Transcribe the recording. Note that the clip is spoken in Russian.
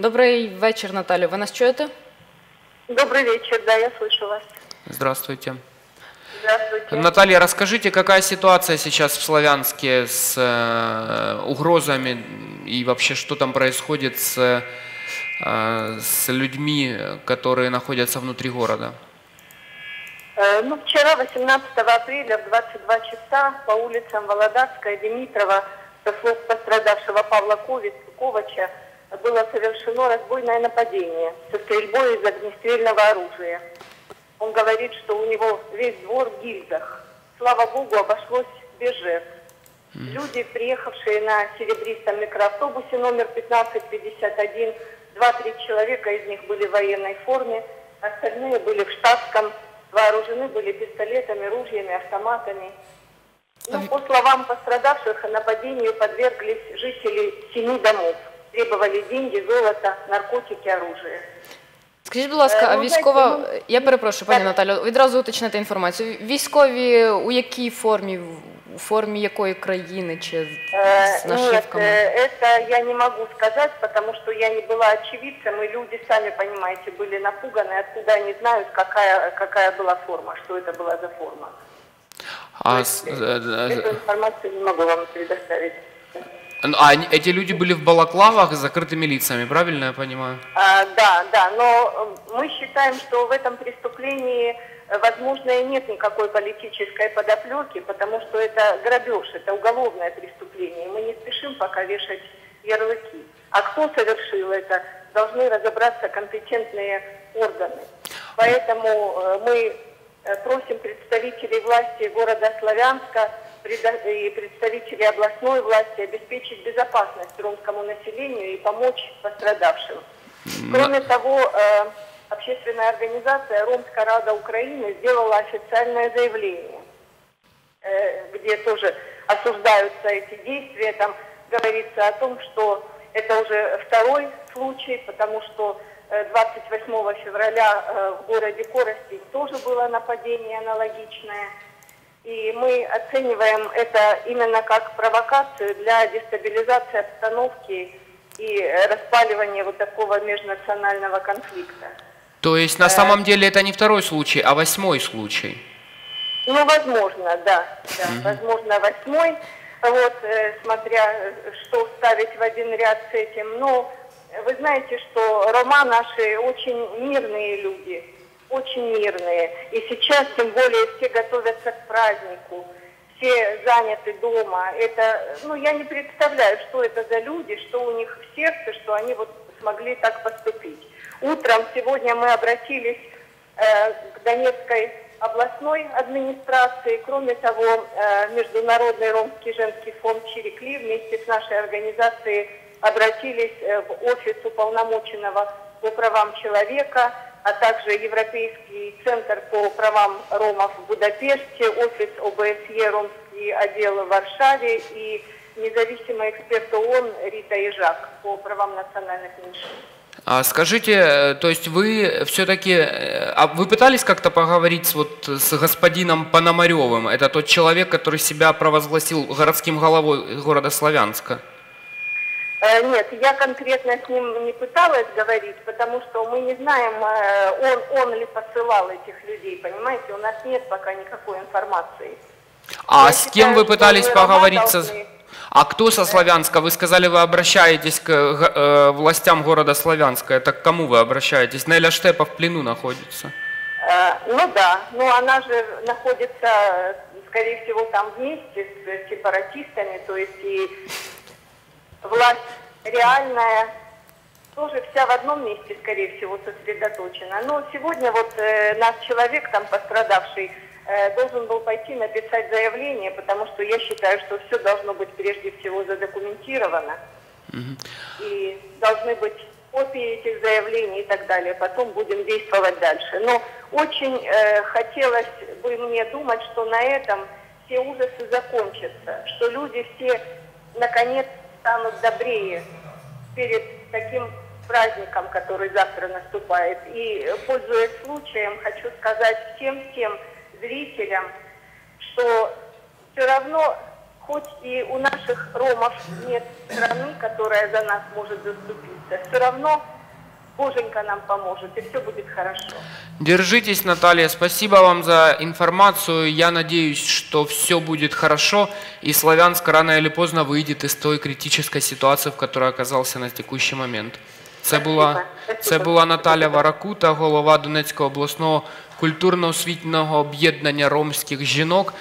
Добрий вечір, Наталю. Ви нас чуєте? Добрый вечер, да, я слышу вас. Здравствуйте. Здравствуйте. Наталья, расскажите, какая ситуация сейчас в Славянске с э, угрозами и вообще что там происходит с, э, с людьми, которые находятся внутри города? Э, Ну, вчера, 18 апреля, в 22 часа по улицам Володарская, Димитрова, со слов пострадавшего Павла Ковача, было совершено разбойное нападение со стрельбой из огнестрельного оружия. Он говорит, что у него весь двор в гильзах. Слава богу, обошлось без жертв. Люди, приехавшие на серебристом микроавтобусе номер 1551, два-три человека из них были в военной форме, остальные были в штатском, вооружены были пистолетами, ружьями, автоматами. Ну, по словам пострадавших, нападению подверглись жители семи домов Требовали деньги, золото, наркотики, оружие. Скажіть, будь ласка, Е, а ну, військова. знаєте, Я перепрошую, пані Так. Наталю, відразу уточнити інформацію. Військові у якій формі? У формі якої країни чи Э, з Нет, нашивками? э, это я не могу сказать, потому что я не была очевидцем, и люди, сами понимаете, были напуганы, откуда они знают, какая, какая была форма, что это была за форма. А, То с- есть, э, э, э, Эту информацию не могу вам предоставить. а они- эти люди были в балаклавах с закрытыми лицами, правильно я понимаю? А, да, да, но э, мы считаем, что в этом преступлении, э, возможно, и нет никакой политической подоплеки, потому что это грабеж, это уголовное преступление. Мы не спешим пока вешать ярлыки. А кто совершил это, должны разобраться компетентные органы. Поэтому э, мы просим представителей власти города Славянска и представителей областной власти обеспечить безопасность ромскому населению и помочь пострадавшим. Кроме того, э, общественная организация «Ромская Рада Украины» сделала официальное заявление, э, где тоже осуждаются эти действия. Там говорится о том, что это уже второй случай, потому что э, 28 февраля э, в городе Коростень тоже было нападение аналогичное. И мы оцениваем это именно как провокацию для дестабилизации обстановки и э, распаливания вот такого межнационального конфликта. То есть на самом деле это не второй случай, а восьмой случай. Ну, возможно, да, да, возможно, восьмой, вот, э, смотря э, что ставить в один ряд с этим. Но вы знаете, что рома наши очень мирные люди, очень мирные. И сейчас, тем более, все готовятся к празднику, все заняты дома. Это, ну, я не представляю, что это за люди, что у них в сердце, что они вот смогли так поступить. Утром сегодня мы обратились э, к Донецкой областной администрации. Кроме того, э, Международный ромский женский фонд Чирикли вместе с нашей организацией обратились э, в офис уполномоченного по правам человека, а также Европейский центр по правам ромов в Будапеште, офис ОБСЕ «Ромский отдел в Варшаве и независимый эксперт ООН Рита Ижак по правам национальных меньшин. А скажите, э, то есть вы все-таки, а вы пытались как-то поговорить вот, с господином Пономаревым? Это тот человек, который себя провозгласил городским головой города Славянска. Э, Нет, я конкретно с ним не пыталась говорить, потому что мы не знаем, э, он, он ли посылал этих людей, понимаете, у нас нет пока никакой информации. А Я с считаю, кем вы пытались поговорить? со- должны- А кто со Славянска? Вы сказали, вы обращаетесь к э, властям города Славянска. Это к кому вы обращаетесь? Неля Штепа в плену находится. Э, Ну да, но она же находится, скорее всего, там вместе с сепаратистами, то есть и власть реальная тоже вся в одном месте, скорее всего, сосредоточена. Но сегодня вот э, наш человек, там пострадавший, э, должен был пойти написать заявление, потому что я считаю, что все должно быть прежде всего задокументировано. И должны быть копии этих заявлений и так далее. Потом будем действовать дальше. Но очень э, хотелось бы мне думать, что на этом все ужасы закончатся, что люди все наконец станут добрее перед таким праздником, который завтра наступает. И, э, пользуясь случаем, хочу сказать всем тем зрителям, что все равно хоть и у наших ромов нет страны, которая за нас может заступиться, все равно Боженька нам поможет, и все будет хорошо. Держитесь, Наталья. Спасибо вам за информацию. Я надеюсь, что все будет хорошо, и Славянск рано или поздно выйдет из той критической ситуации, в которой оказался на текущий момент. Це Спасибо. була, Спасибо. це була Наталя Варакута, голова Донецького обласного культурно-освітнього об'єднання ромських жінок.